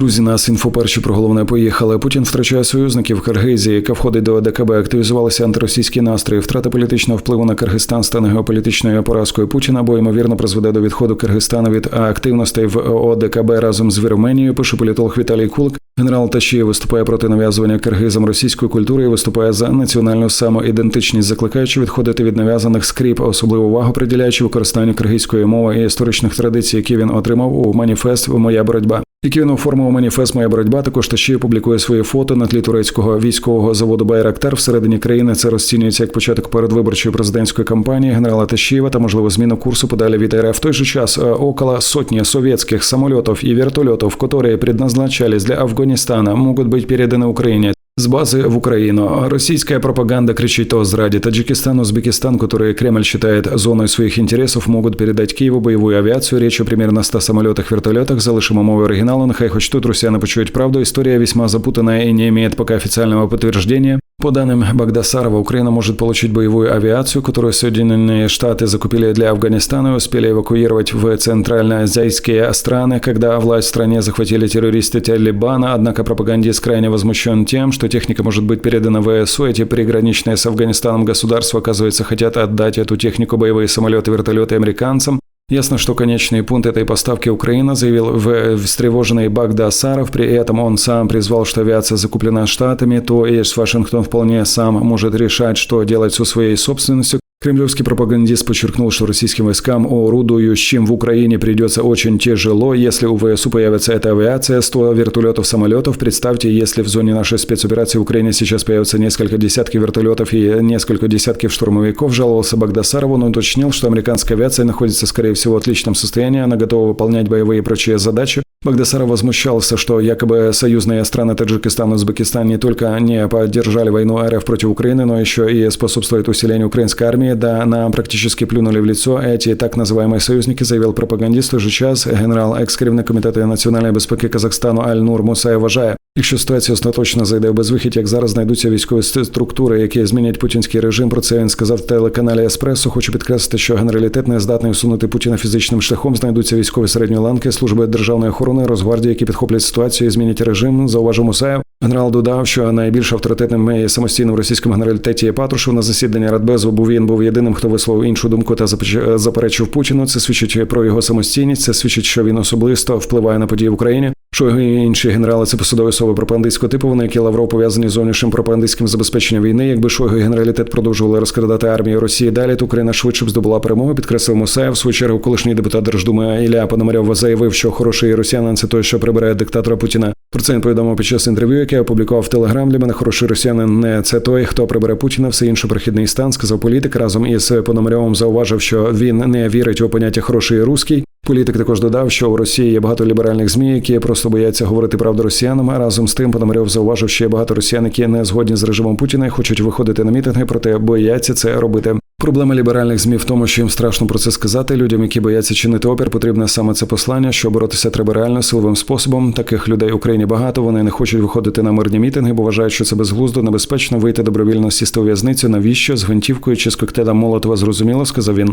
Друзі, нас інфоперші про головне поїхали. Путін втрачає союзників Киргизії, яка входить до ОДКБ. Активізувалися антиросійські настрої. Втрата політичного впливу на Киргизстан стане геополітичною поразкою Путіна, бо ймовірно призведе до відходу Киргизстану від активностей в ОДКБ разом з Вірменією. Пише політолог Віталій Кулик. Генерал Ташієв виступає проти нав'язування киргизам російської культури і виступає за національну самоідентичність, закликаючи відходити від нав'язаних скріп, особливу увагу приділяючи використанню киргизької мови і історичних традицій, які він отримав у маніфест Моя боротьба. Які він оформив маніфест Моя боротьба. Також Ташієв публікує свої фото на тлі турецького військового заводу Байрактар всередині країни. Це розцінюється як початок передвиборчої президентської кампанії генерала Ташієва та можливо зміну курсу подалі від РФ. В той же час е, около сотні совєтських самольотів і вертольотів, які предназначались для Афганістана, можуть бути передані Україні. С базы в Украину. Российская пропаганда кричит о зраде. Таджикистан, Узбекистан, которые Кремль считает зоной своих интересов, могут передать Киеву боевую авиацию. Речь о примерно 100 самолетах, вертолетах. Залишимо мову оригиналу, нехай хоч тут росіяни почують правду. История весьма запутанная и не имеет пока официального подтверждения. По данным Багдасарова, Украина может получить боевую авиацию, которую Соединенные Штаты закупили для Афганистана и успели эвакуировать в центральноазиатские страны, когда власть в стране захватили террористы Талибана. Однако пропагандист крайне возмущен тем, что техника может быть передана ВСУ. Эти приграничные с Афганистаном государства, оказывается, хотят отдать эту технику боевые самолеты, вертолеты американцам. Ясно, что конечный пункт этой поставки Украина, заявил в встревоженный Багда Асаров. При этом он сам призвал, что авиация закуплена Штатами, то и Вашингтон вполне сам может решать, что делать со своей собственностью. Кремлевский пропагандист подчеркнул, что российским войскам, орудующим в Украине, придется очень тяжело, если у ВСУ появится эта авиация, 100 вертолетов, самолетов. Представьте, если в зоне нашей спецоперации в Украине сейчас появится несколько десятков вертолетов и несколько десятков штурмовиков, жаловался Багдасарову, но уточнил, что американская авиация находится, скорее всего, в отличном состоянии, она готова выполнять боевые и прочие задачи. Багдасаров возмущался, что якобы союзные страны Таджикистан и Узбекистан не только не поддержали войну РФ против Украины, но еще и способствуют усилению украинской армии. Да, нам практически плюнули в лицо эти так называемые союзники, заявил пропагандист. В той же час генерал екс-керівник комітету національної безпеки Казахстану Аль-Нур Мусай вважає, Якщо ситуація остаточно зайде в безвихідь, як зараз знайдуться військові структури, які змінять путінський режим. Про це він сказав в телеканалі Еспресо. Хочу підкреслити, що генералітет не здатний усунути Путіна фізичним шляхом. Знайдуться військові середньої ланки, служби державної охорони, Росгвардії, які підхоплять ситуацію і змінять режим. Зауважив Мусаєв. Генерал додав, що найбільш авторитетним і самостійним російським генералітеті є Патрушев. На засіданні Радбезу був він був єдиним, хто висловив іншу думку та заперечив Путіну. Це свідчить про його самостійність. Це свідчить, що він особисто впливає на події в Україні. Що інші генерали це посадові особи пропагандистського типу, вони які Лавров пов'язані з зовнішнім пропагандистським забезпеченням війни. Якби Шойгу і генералітет продовжували розкрадати армію Росії далі, то Україна швидше б здобула перемогу. Підкреслив Мусаєв. В свою чергу, колишній депутат Держдуми Ілля Пономарьов заявив, що хороший росіянин це той, що прибирає диктатора Путіна. Про це він повідомив під час інтерв'ю, яке опублікував Телеграм. Для мене хороший росіянин не це той, хто прибере Путіна, все інше прохідний стан. Сказав політик разом із Пономарьовим зауважив, що він не вірить у поняття хороший русський. Політик також додав, що у Росії є багато ліберальних змі, які просто бояться говорити правду росіянам. А разом з тим Пономарьов зауважив, що є багато росіян, які не згодні з режимом Путіна і хочуть виходити на мітинги, проте бояться це робити. Проблема ліберальних змі в тому, що їм страшно про це сказати. Людям, які бояться чинити опір, потрібне саме це послання, що боротися треба реально силовим способом. Таких людей в Україні багато. Вони не хочуть виходити на мирні мітинги, бо вважають, що це безглуздо, небезпечно вийти добровільно сісти у в'язницю. Навіщо з гвинтівкою чи з коктейлем Молотова зрозуміло, сказав він.